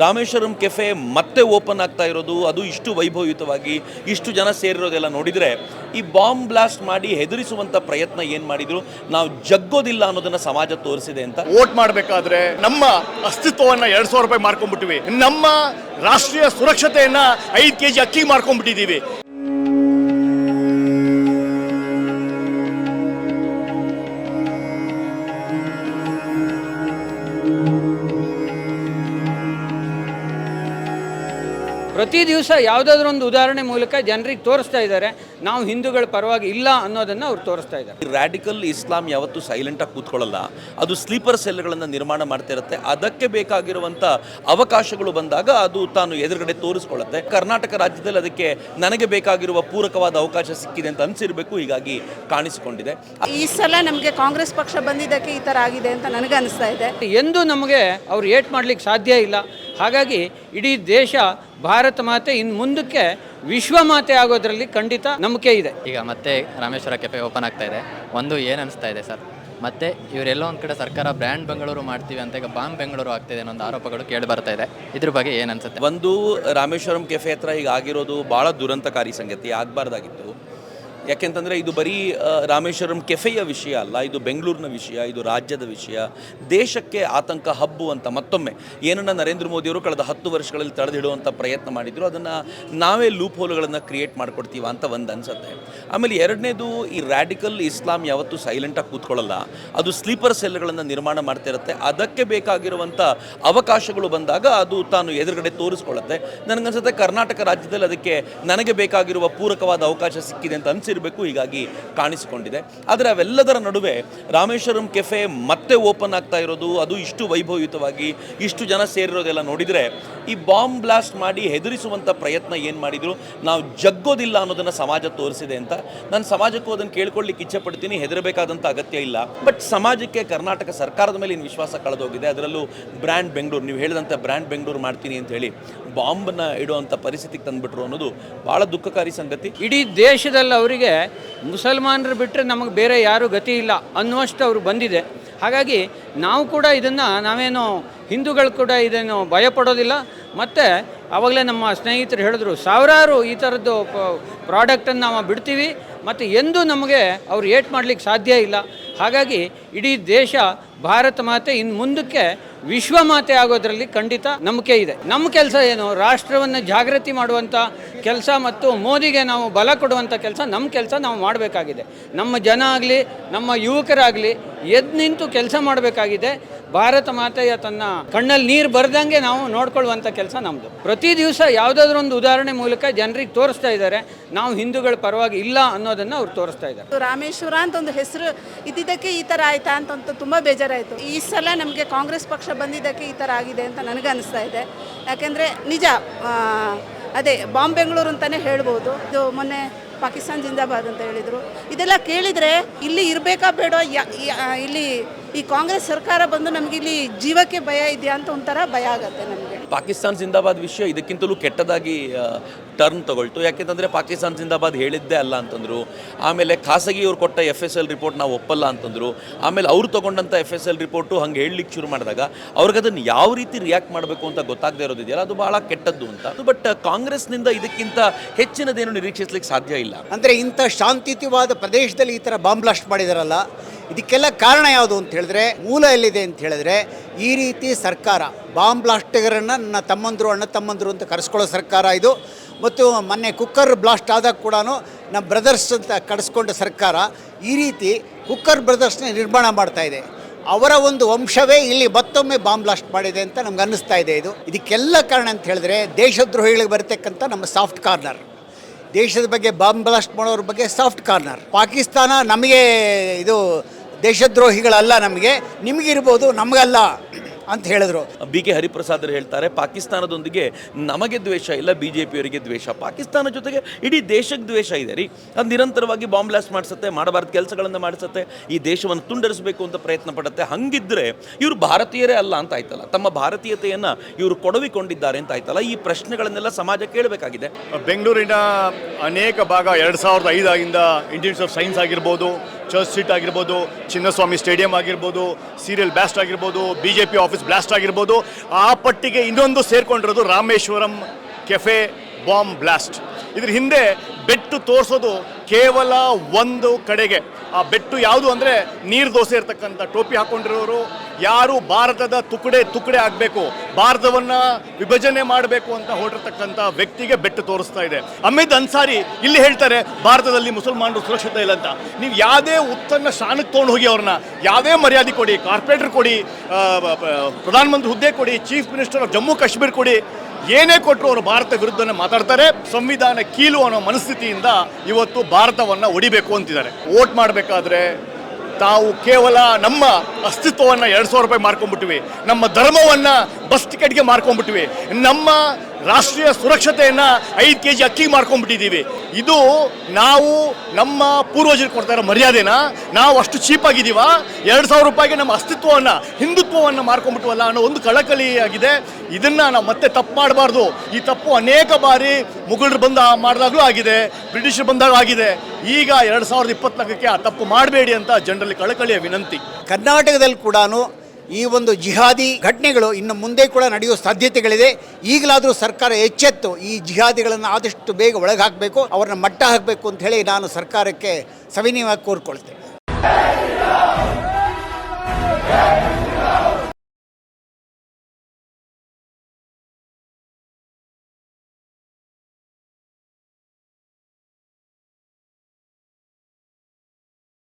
Rameswaram cafe ಮತ್ತೆ open ಆಗ್ತಾ ಇರೋದು, ಅದು ಇಷ್ಟು ವೈಭವಯುತವಾಗಿ ಇಷ್ಟು ಜನ ಸೇರಿರೋದೆಲ್ಲ ನೋಡಿದರೆ ಈ ಬಾಂಬ್ ಬ್ಲಾಸ್ಟ್ ಮಾಡಿ ಹೆದರಿಸುವಂಥ ಪ್ರಯತ್ನ ಏನು ಮಾಡಿದ್ರು? ನಾವು ಜಗ್ಗೋದಿಲ್ಲ ಅನ್ನೋದನ್ನ ಸಮಾಜ ತೋರಿಸಿದೆ ಅಂತ. ವೋಟ್ ಮಾಡಬೇಕಾದ್ರೆ ನಮ್ಮ ಅಸ್ತಿತ್ವವನ್ನು ಎರಡು ಸಾವಿರ ರೂಪಾಯಿ ಮಾಡ್ಕೊಂಡ್ಬಿಟ್ಟಿವಿ ನಮ್ಮ ರಾಷ್ಟ್ರೀಯ ಸುರಕ್ಷತೆಯನ್ನು ಐದು ಕೆಜಿ ಅಕ್ಕಿ ಮಾಡ್ಕೊಂಡ್ಬಿಟ್ಟಿದೀವಿ ಪ್ರತಿ ದಿವಸ ಯಾವುದಾದ್ರೂ ಒಂದು ಉದಾಹರಣೆ ಮೂಲಕ ಜನರಿಗೆ ತೋರಿಸ್ತಾ ಇದ್ದಾರೆ. ನಾವು ಹಿಂದೂಗಳ ಪರವಾಗಿ ಇಲ್ಲ ಅನ್ನೋದನ್ನು ಅವ್ರು ತೋರಿಸ್ತಾ ಇದ್ದಾರೆ. ರ್ಯಾಡಿಕಲ್ ಇಸ್ಲಾಂ ಯಾವತ್ತೂ ಸೈಲೆಂಟಾಗಿ ಕೂತ್ಕೊಳ್ಳಲ್ಲ. ಅದು ಸ್ಲೀಪರ್ ಸೆಲ್ಗಳನ್ನು ನಿರ್ಮಾಣ ಮಾಡ್ತಿರುತ್ತೆ. ಅದಕ್ಕೆ ಬೇಕಾಗಿರುವಂಥ ಅವಕಾಶಗಳು ಬಂದಾಗ ಅದು ತಾನು ಎದುರುಗಡೆ ತೋರಿಸ್ಕೊಳ್ಳುತ್ತೆ. ಕರ್ನಾಟಕ ರಾಜ್ಯದಲ್ಲಿ ಅದಕ್ಕೆ ನನಗೆ ಬೇಕಾಗಿರುವ ಪೂರಕವಾದ ಅವಕಾಶ ಸಿಕ್ಕಿದೆ ಅಂತ ಅನಿಸಿರಬೇಕು. ಹೀಗಾಗಿ ಕಾಣಿಸಿಕೊಂಡಿದೆ. ಈ ಸಲ ನಮಗೆ ಕಾಂಗ್ರೆಸ್ ಪಕ್ಷ ಬಂದಿದ್ದಕ್ಕೆ ಈ ಥರ ಆಗಿದೆ ಅಂತ ನನಗೆ ಅನಿಸ್ತಾ ಇದೆ. ಎಂದು ನಮಗೆ ಅವ್ರು ಏಟ್ ಮಾಡಲಿಕ್ಕೆ ಸಾಧ್ಯ ಇಲ್ಲ. ಹಾಗಾಗಿ ಇಡೀ ದೇಶ ಭಾರತ ಮಾತೆ ಇನ್ನು ಮುಂದಕ್ಕೆ ವಿಶ್ವ ಮಾತೆ ಆಗೋದ್ರಲ್ಲಿ ಖಂಡಿತ ನಂಬಿಕೆ ಇದೆ. ಈಗ ಮತ್ತೆ ರಾಮೇಶ್ವರ ಕೆಫೆ ಓಪನ್ ಆಗ್ತಾ ಇದೆ. ಒಂದು ಏನು ಅನಿಸ್ತಾ ಇದೆ ಸರ್? ಮತ್ತೆ ಇವರೆಲ್ಲೋ ಒಂದು ಕಡೆ ಸರ್ಕಾರ ಬ್ರ್ಯಾಂಡ್ ಬೆಂಗಳೂರು ಮಾಡ್ತೀವಿ ಅಂತ ಈಗ ಬಾಂಬ್ ಬೆಂಗಳೂರು ಆಗ್ತಿದೆ ಅನ್ನೋ ಒಂದು ಆರೋಪಗಳು ಕೇಳಿ ಬರ್ತಾ ಇದೆ. ಇದ್ರ ಬಗ್ಗೆ ಏನು ಅನ್ಸುತ್ತೆ? ಒಂದು ರಾಮೇಶ್ವರಂ ಕೆಫೆ ಹತ್ರ ಈಗ ಆಗಿರೋದು ಭಾಳ ದುರಂತಕಾರಿ ಸಂಗತಿ ಆಗಬಾರ್ದಾಗಿತ್ತು. ಯಾಕೆಂತಂದರೆ ಇದು ಬರೀ ರಾಮೇಶ್ವರಂ ಕೆಫೆಯ ವಿಷಯ ಅಲ್ಲ, ಇದು ಬೆಂಗಳೂರಿನ ವಿಷಯ, ಇದು ರಾಜ್ಯದ ವಿಷಯ. ದೇಶಕ್ಕೆ ಆತಂಕ ಹಬ್ಬುವಂಥ ಮತ್ತೊಮ್ಮೆ, ಏನನ್ನ ನರೇಂದ್ರ ಮೋದಿಯವರು ಕಳೆದ ಹತ್ತು ವರ್ಷಗಳಲ್ಲಿ ತಳೆದಿಡುವಂಥ ಪ್ರಯತ್ನ ಮಾಡಿದ್ರು, ಅದನ್ನು ನಾವೇ ಲೂಪ್ ಹೋಲ್ಗಳನ್ನು ಕ್ರಿಯೇಟ್ ಮಾಡಿಕೊಡ್ತೀವ ಅಂತ ಒಂದು ಅನ್ಸುತ್ತೆ. ಆಮೇಲೆ ಎರಡನೇದು, ಈ ರ್ಯಾಡಿಕಲ್ ಇಸ್ಲಾಂ ಯಾವತ್ತೂ ಸೈಲೆಂಟಾಗಿ ಕೂತ್ಕೊಳ್ಳಲ್ಲ. ಅದು ಸ್ಲೀಪರ್ ಸೆಲ್ಗಳನ್ನು ನಿರ್ಮಾಣ ಮಾಡ್ತಿರುತ್ತೆ ಅದಕ್ಕೆ ಬೇಕಾಗಿರುವಂಥ ಅವಕಾಶಗಳು ಬಂದಾಗ ಅದು ತಾನು ಎದುರುಗಡೆ ತೋರಿಸ್ಕೊಳ್ಳುತ್ತೆ. ನನಗನ್ಸುತ್ತೆ ಕರ್ನಾಟಕ ರಾಜ್ಯದಲ್ಲಿ ಅದಕ್ಕೆ ನನಗೆ ಬೇಕಾಗಿರುವ ಪೂರಕವಾದ ಅವಕಾಶ ಸಿಕ್ಕಿದೆ ಅಂತ ಅನಿಸಿರಬೇಕು ಹೀಗಾಗಿ ಕಾಣಿಸಿಕೊಂಡಿದೆ. ಆದರೆ ಅವೆಲ್ಲದರ ನಡುವೆ ರಾಮೇಶ್ವರಂ ಕೆಫೆ ಮತ್ತೆ ಓಪನ್ ಆಗ್ತಾ ಇರೋದು, ಅದು ಇಷ್ಟು ವೈಭವಯುತವಾಗಿ ಇಷ್ಟು ಜನ ಸೇರಿರೋದೆಲ್ಲ ನೋಡಿದರೆ ಈ ಬಾಂಬ್ ಬ್ಲಾಸ್ಟ್ ಮಾಡಿ ಹೆದರಿಸುವಂಥ ಪ್ರಯತ್ನ ಏನು ಮಾಡಿದ್ರು? ನಾವು ಜಗ್ಗೋದಿಲ್ಲ ಅನ್ನೋದನ್ನು ಸಮಾಜ ತೋರಿಸಿದೆ ಅಂತ. ನಾನು ಸಮಾಜಕ್ಕೂ ಅದನ್ನು ಕೇಳ್ಕೊಳ್ಳಿಕ್ಕೆ ಇಚ್ಛೆ ಪಡ್ತೀನಿ ಹೆದರಬೇಕಾದಂಥ ಅಗತ್ಯ ಇಲ್ಲ. ಬಟ್ ಸಮಾಜಕ್ಕೆ ಕರ್ನಾಟಕ ಸರ್ಕಾರದ ಮೇಲೆ ಇನ್ನು ವಿಶ್ವಾಸ ಕಳೆದೋಗಿದೆ. ಅದರಲ್ಲೂ ಬ್ರ್ಯಾಂಡ್ ಬೆಂಗಳೂರು, ನೀವು ಹೇಳಿದಂಥ ಬ್ರ್ಯಾಂಡ್ ಬೆಂಗಳೂರು ಮಾಡ್ತೀನಿ ಅಂತ ಹೇಳಿ ಬಾಂಬ್ನ ಇಡುವಂಥ ಪರಿಸ್ಥಿತಿಗೆ ತಂದುಬಿಟ್ರು ಅನ್ನೋದು ಭಾಳ ದುಃಖಕಾರಿ ಸಂಗತಿ. ಇಡೀ ದೇಶದಲ್ಲಿ ಅವರಿಗೆ ಮುಸಲ್ಮಾನರು ಬಿಟ್ಟರೆ ನಮಗೆ ಬೇರೆ ಯಾರೂ ಗತಿ ಇಲ್ಲ ಅನ್ನುವಷ್ಟು ಅವರು ಬಂದಿದೆ. ಹಾಗಾಗಿ ನಾವು ಕೂಡ ಇದನ್ನು ನಾವೇನು ಹಿಂದೂಗಳು ಕೂಡ ಇದನ್ನು ಭಯಪಡೋದಿಲ್ಲ. ಮತ್ತು ಆವಾಗಲೇ ನಮ್ಮ ಸ್ನೇಹಿತರು ಹೇಳಿದ್ರು, ಸಾವಿರಾರು ಈ ಥರದ್ದು ಪ್ರಾಡಕ್ಟನ್ನು ನಾವು ಬಿಡ್ತೀವಿ. ಮತ್ತು ಎಂದೂ ನಮಗೆ ಅವ್ರು ಏಟ್ ಮಾಡಲಿಕ್ಕೆ ಸಾಧ್ಯ ಇಲ್ಲ. ಹಾಗಾಗಿ ಇಡೀ ದೇಶ ಭಾರತ ಮಾತೆ ಇನ್ನು ಮುಂದಕ್ಕೆ ವಿಶ್ವ ಮಾತೆ ಆಗೋದ್ರಲ್ಲಿ ಖಂಡಿತ ನಂಬಿಕೆ ಇದೆ. ನಮ್ಮ ಕೆಲಸ ಏನು? ರಾಷ್ಟ್ರವನ್ನು ಜಾಗೃತಿ ಮಾಡುವಂಥ ಕೆಲಸ ಮತ್ತು ಮೋದಿಗೆ ನಾವು ಬಲ ಕೊಡುವಂಥ ಕೆಲಸ ನಮ್ಮ ಕೆಲಸ ನಾವು ಮಾಡಬೇಕಾಗಿದೆ. ನಮ್ಮ ಜನ ಆಗಲಿ, ನಮ್ಮ ಯುವಕರಾಗಲಿ ಎದ್ದು ನಿಂತು ಕೆಲಸ ಮಾಡಬೇಕಾಗಿದೆ. ಭಾರತ ಮಾತೆಯ ತನ್ನ ಕಣ್ಣಲ್ಲಿ ನೀರು ಬರ್ದಂಗೆ ನಾವು ನೋಡ್ಕೊಳ್ಳುವಂಥ ಕೆಲಸ ನಮ್ಮದು ಪ್ರತಿ ದಿವಸ ಯಾವುದಾದ್ರೂ ಒಂದು ಉದಾಹರಣೆ ಮೂಲಕ ಜನರಿಗೆ ತೋರಿಸ್ತಾ ಇದ್ದಾರೆ. ನಾವು ಹಿಂದೂಗಳ ಪರವಾಗಿ ಇಲ್ಲ ಅನ್ನೋದನ್ನು ಅವ್ರು ತೋರಿಸ್ತಾ ಇದ್ದಾರೆ. ರಾಮೇಶ್ವರ ಅಂತ ಒಂದು ಹೆಸರು ಇದ್ದಿದ್ದಕ್ಕೆ ಈ ಥರ ಆಯ್ತಾ ಅಂತ ತುಂಬ ಬೇಜಾರಾಯಿತು. ಈ ಸಲ ನಮಗೆ ಕಾಂಗ್ರೆಸ್ ಪಕ್ಷ ಬಂದಿದ್ದಕ್ಕೆ ಈ ಥರ ಆಗಿದೆ ಅಂತ ನನಗೆ ಅನಿಸ್ತಾ ಇದೆ. ಯಾಕೆಂದರೆ ನಿಜ ಅದೇ ಬಾಂಬ್ ಬೆಂಗಳೂರು ಅಂತಲೇ ಹೇಳ್ಬೋದು. ಇದು ಮೊನ್ನೆ ಪಾಕಿಸ್ತಾನ್ ಜಿಂದಾಬಾದ್ ಅಂತ ಹೇಳಿದರು. ಇದೆಲ್ಲ ಕೇಳಿದರೆ ಇಲ್ಲಿ ಇರಬೇಕಾ ಬೇಡ ಇಲ್ಲಿ ಈ ಕಾಂಗ್ರೆಸ್ ಸರ್ಕಾರ ಬಂದು ನಮಗಿಲ್ಲಿ ಜೀವಕ್ಕೆ ಭಯ ಇದೆಯಾ ಅಂತ ಒಂಥರ ಭಯ ಆಗುತ್ತೆ ನಮಗೆ. ಪಾಕಿಸ್ತಾನ್ ಜಿಂದಾಬಾದ್ ವಿಷಯ ಇದಕ್ಕಿಂತಲೂ ಕೆಟ್ಟದಾಗಿ ಟರ್ನ್ ತಗೊಳ್ತು. ಯಾಕೆಂತಂದರೆ ಪಾಕಿಸ್ತಾನ್ ಜಿಂದಾಬಾದ್ ಹೇಳಿದ್ದೇ ಅಲ್ಲ ಅಂತಂದರು. ಆಮೇಲೆ ಖಾಸಗಿಯವ್ರು ಕೊಟ್ಟ ಎಫ್ ಎಸ್ ಎಲ್ ರಿಪೋರ್ಟ್ ನಾವು ಒಪ್ಪಲ್ಲ ಅಂತಂದರು. ಆಮೇಲೆ ಅವ್ರು ತೊಗೊಂಡಂಥ ಎಫ್ ಎಸ್ ಎಲ್ ರಿಪೋರ್ಟು ಹಂಗೆ ಹೇಳಲಿಕ್ಕೆ ಶುರು ಮಾಡಿದಾಗ ಅವ್ರಿಗೆ ಅದನ್ನು ಯಾವ ರೀತಿ ರಿಯಾಕ್ಟ್ ಮಾಡಬೇಕು ಅಂತ ಗೊತ್ತಾಗದೇ ಇರೋದಿದೆಯಲ್ಲ, ಅದು ಭಾಳ ಕೆಟ್ಟದ್ದು ಅಂತ. ಬಟ್ ಕಾಂಗ್ರೆಸ್ನಿಂದ ಇದಕ್ಕಿಂತ ಹೆಚ್ಚಿನದೇನು ನಿರೀಕ್ಷಿಸ್ಲಿಕ್ಕೆ ಸಾಧ್ಯ ಇಲ್ಲ. ಅಂದರೆ ಇಂಥ ಶಾಂತಿಯುತವಾದ ಪ್ರದೇಶದಲ್ಲಿ ಈ ಥರ ಬಾಂಬ್ ಬ್ಲಾಸ್ಟ್ ಮಾಡಿದಾರಲ್ಲ ಇದಕ್ಕೆಲ್ಲ ಕಾರಣ ಯಾವುದು ಅಂತ ಹೇಳಿದ್ರೆ, ಮೂಲ ಎಲ್ಲಿದೆ ಅಂತ ಹೇಳಿದ್ರೆ, ಈ ರೀತಿ ಸರ್ಕಾರ, ಬಾಂಬ್ ಬ್ಲಾಸ್ಟಿಗರನ್ನು ನನ್ನ ತಮ್ಮಂದರು, ಅಣ್ಣ ತಮ್ಮಂದರು ಅಂತ ಕರೆಸ್ಕೊಳ್ಳೋ ಸರ್ಕಾರ ಇದು. ಮತ್ತು ಮೊನ್ನೆ ಕುಕ್ಕರ್ ಬ್ಲಾಸ್ಟ್ ಆದಾಗ ಕೂಡ ನಮ್ಮ ಬ್ರದರ್ಸ್ ಅಂತ ಕಡಿಸ್ಕೊಂಡ ಸರ್ಕಾರ ಈ ರೀತಿ ಕುಕ್ಕರ್ ಬ್ರದರ್ಸ್ನ ನಿರ್ಮಾಣ ಮಾಡ್ತಾ ಇದೆ. ಅವರ ಒಂದು ವಂಶವೇ ಇಲ್ಲಿ ಮತ್ತೊಮ್ಮೆ ಬಾಂಬ್ ಬ್ಲಾಸ್ಟ್ ಮಾಡಿದೆ ಅಂತ ನಮ್ಗೆ ಅನ್ನಿಸ್ತಾ ಇದೆ ಇದು. ಇದಕ್ಕೆಲ್ಲ ಕಾರಣ ಅಂತ ಹೇಳಿದ್ರೆ, ದೇಶದ್ರೋಹಿಗಳಿಗೆ ಬರತಕ್ಕಂಥ ನಮ್ಮ ಸಾಫ್ಟ್ ಕಾರ್ನರ್. ದೇಶದ ಬಗ್ಗೆ ಬಾಂಬ್ ಬ್ಲಾಸ್ಟ್ ಮಾಡೋರ ಬಗ್ಗೆ ಸಾಫ್ಟ್ ಕಾರ್ನರ್. ಪಾಕಿಸ್ತಾನ ನಮಗೆ ಇದು ದೇಶದ್ರೋಹಿಗಳಲ್ಲ ನಮಗೆ ನಿಮಗಿರ್ಬೋದು ನಮಗಲ್ಲ ಅಂತ ಹೇಳಿದ್ರು. ಬಿ ಕೆ ಹರಿಪ್ರಸಾದರು ಹೇಳ್ತಾರೆ ಪಾಕಿಸ್ತಾನದೊಂದಿಗೆ ನಮಗೆ ದ್ವೇಷ ಇಲ್ಲ ಬಿ ಜೆ ಪಿಯವರಿಗೆ ದ್ವೇಷ. ಪಾಕಿಸ್ತಾನ ಜೊತೆಗೆ ಇಡೀ ದೇಶಕ್ಕೆ ದ್ವೇಷ ಇದೆ ರೀ. ಅದು ನಿರಂತರವಾಗಿ ಬಾಂಬ್ ಬ್ಲಾಸ್ಟ್ ಮಾಡಿಸುತ್ತೆ ಮಾಡಬಾರ್ದು ಕೆಲಸಗಳನ್ನು ಮಾಡಿಸುತ್ತೆ ಈ ದೇಶವನ್ನು ತುಂಡರಿಸಬೇಕು ಅಂತ ಪ್ರಯತ್ನ ಪಡುತ್ತೆ. ಹಂಗಿದ್ರೆ ಇವರು ಭಾರತೀಯರೇ ಅಲ್ಲ ಅಂತ ಆಯ್ತಲ್ಲ? ತಮ್ಮ ಭಾರತೀಯತೆಯನ್ನು ಇವರು ಕೊಡವಿಕೊಂಡಿದ್ದಾರೆ ಅಂತ ಆಯ್ತಲ್ಲ? ಈ ಪ್ರಶ್ನೆಗಳನ್ನೆಲ್ಲ ಸಮಾಜ ಕೇಳಬೇಕಾಗಿದೆ. ಬೆಂಗಳೂರಿನ ಅನೇಕ ಭಾಗ ಎರಡು ಸಾವಿರದ ಐದಾಗಿಂದ ಇಂಜಿನಿಯರ್ಸ್ ಆಫ್ ಸೈನ್ಸ್ ಆಗಿರ್ಬೋದು ಚರ್ಚ್ ಸ್ಟ್ರೀಟ್ ಆಗಿರ್ಬೋದು, ಚಿನ್ನಸ್ವಾಮಿ ಸ್ಟೇಡಿಯಂ ಆಗಿರ್ಬೋದು, ಸೀರಿಯಲ್ ಬ್ಲಾಸ್ಟ್ ಆಗಿರ್ಬೋದು B J P office blast ಆಗಿರ್ಬೋದು, ಆ ಪಟ್ಟಿಗೆ ಇನ್ನೊಂದು ಸೇರಿಕೊಂಡಿರೋದು ರಾಮೇಶ್ವರಂ ಕೆಫೆ ಬಾಂಬ್ ಬ್ಲಾಸ್ಟ್. ಇದ್ರ ಹಿಂದೆ ಬೆಟ್ಟು ತೋರಿಸೋದು ಕೇವಲ ಒಂದು ಕಡೆಗೆ. ಆ ಬೆಟ್ಟು ಯಾವುದು ಅಂದರೆ ನೀರು ದೋಸೆ ಇರ್ತಕ್ಕಂಥ ಟೋಪಿ ಹಾಕೊಂಡಿರೋರು, ಯಾರು ಭಾರತದ ತುಕಡೆ ತುಕಡೆ ಆಗಬೇಕು, ಭಾರತವನ್ನು ವಿಭಜನೆ ಮಾಡಬೇಕು ಅಂತ ಹೊರಟಿರ್ತಕ್ಕಂಥ ವ್ಯಕ್ತಿಗೆ ಬೆಟ್ಟು ತೋರಿಸ್ತಾ ಇದೆ. ಅಮಿತ್ ಅನ್ಸಾರಿ ಇಲ್ಲಿ ಹೇಳ್ತಾರೆ, ಭಾರತದಲ್ಲಿ ಮುಸಲ್ಮಾನರು ಸುರಕ್ಷತೆ ಇಲ್ಲ ಅಂತ. ನೀವು ಯಾವುದೇ ಉತ್ತನ್ನ ಶಾನಕ್ಕೆ ತೊಗೊಂಡು ಹೋಗಿ ಅವ್ರನ್ನ, ಯಾವುದೇ ಮರ್ಯಾದೆ ಕೊಡಿ ಕಾರ್ಪೊರೇಟರ್ ಕೊಡಿ ಪ್ರಧಾನಮಂತ್ರಿ ಹುದ್ದೆ ಕೊಡಿ, ಚೀಫ್ ಮಿನಿಸ್ಟರ್ ಜಮ್ಮು ಕಾಶ್ಮೀರ್ ಕೊಡಿ ಏನೇ ಕೊಟ್ಟರು ಅವರು ಭಾರತ ವಿರುದ್ಧನೇ ಮಾತಾಡ್ತಾರೆ. ಸಂವಿಧಾನ ಕೀಲು ಅನ್ನೋ ಮನಸ್ಥಿತಿಯಿಂದ ಇವತ್ತು ಭಾರತವನ್ನು ಒಡಿಬೇಕು ಅಂತಿದ್ದಾರೆ. ವೋಟ್ ಮಾಡಬೇಕಾದ್ರೆ ತಾವು ಕೇವಲ ನಮ್ಮ ಅಸ್ತಿತ್ವವನ್ನು ಎರಡು ಸಾವಿರ ರೂಪಾಯಿ ಮಾರ್ಕೊಂಡ್ಬಿಟ್ವಿ ನಮ್ಮ ಧರ್ಮವನ್ನು ಬಸ್ ಟಿಕೆಟ್ಗೆ ಮಾರ್ಕೊಂಡ್ಬಿಟ್ವಿ ನಮ್ಮ ರಾಷ್ಟ್ರೀಯ ಸುರಕ್ಷತೆಯನ್ನು ಐದು ಕೆ ಜಿ ಅಕ್ಕಿಗೆ ಮಾರ್ಕೊಂಡ್ಬಿಟ್ಟಿದ್ದೀವಿ ಇದು ನಾವು ನಮ್ಮ ಪೂರ್ವಜರು ಕೊಡ್ತಾ ಇರೋ ಮರ್ಯಾದೆನ? ನಾವು ಅಷ್ಟು ಚೀಪಾಗಿದ್ದೀವ ಎರಡು ಸಾವಿರ ರೂಪಾಯಿಗೆ ನಮ್ಮ ಅಸ್ತಿತ್ವವನ್ನು, ಹಿಂದುತ್ವವನ್ನು ಮಾರ್ಕೊಂಡ್ಬಿಟ್ವಲ್ಲ ಅನ್ನೋ ಒಂದು ಕಳಕಳಿ ಆಗಿದೆ. ಇದನ್ನು ನಾವು ಮತ್ತೆ ತಪ್ಪು ಮಾಡಬಾರ್ದು. ಈ ತಪ್ಪು ಅನೇಕ ಬಾರಿ ಮುಘಲರು ಬಂದ ಮಾಡಿದಾಗಲೂ ಆಗಿದೆ, ಬ್ರಿಟಿಷರು ಬಂದಾಗ ಆಗಿದೆ. ಈಗ ಎರಡು ಸಾವಿರದ ಇಪ್ಪತ್ನಾಲ್ಕಕ್ಕೆ ಆ ತಪ್ಪು ಮಾಡಬೇಡಿ ಅಂತ ಜನರಲ್ಲಿ ಕಳಕಳಿಯ ವಿನಂತಿ. ಕರ್ನಾಟಕದಲ್ಲಿ ಕೂಡ ಈ ಒಂದು ಜಿಹಾದಿ ಘಟನೆಗಳು ಇನ್ನು ಮುಂದೆ ಕೂಡ ನಡೆಯುವ ಸಾಧ್ಯತೆಗಳಿದೆ. ಈಗಲಾದರೂ ಸರ್ಕಾರ ಎಚ್ಚೆತ್ತು ಈ ಜಿಹಾದಿಗಳನ್ನು ಆದಷ್ಟು ಬೇಗ ಒಳಗೆ ಹಾಕಬೇಕು ಅವ್ರನ್ನ ಮಟ್ಟ ಹಾಕಬೇಕು ಅಂತ ಹೇಳಿ ನಾನು ಸರ್ಕಾರಕ್ಕೆ ಸವಿನಯವಾಗಿ ಕೋರ್ಕೊಳ್ತೇನೆ.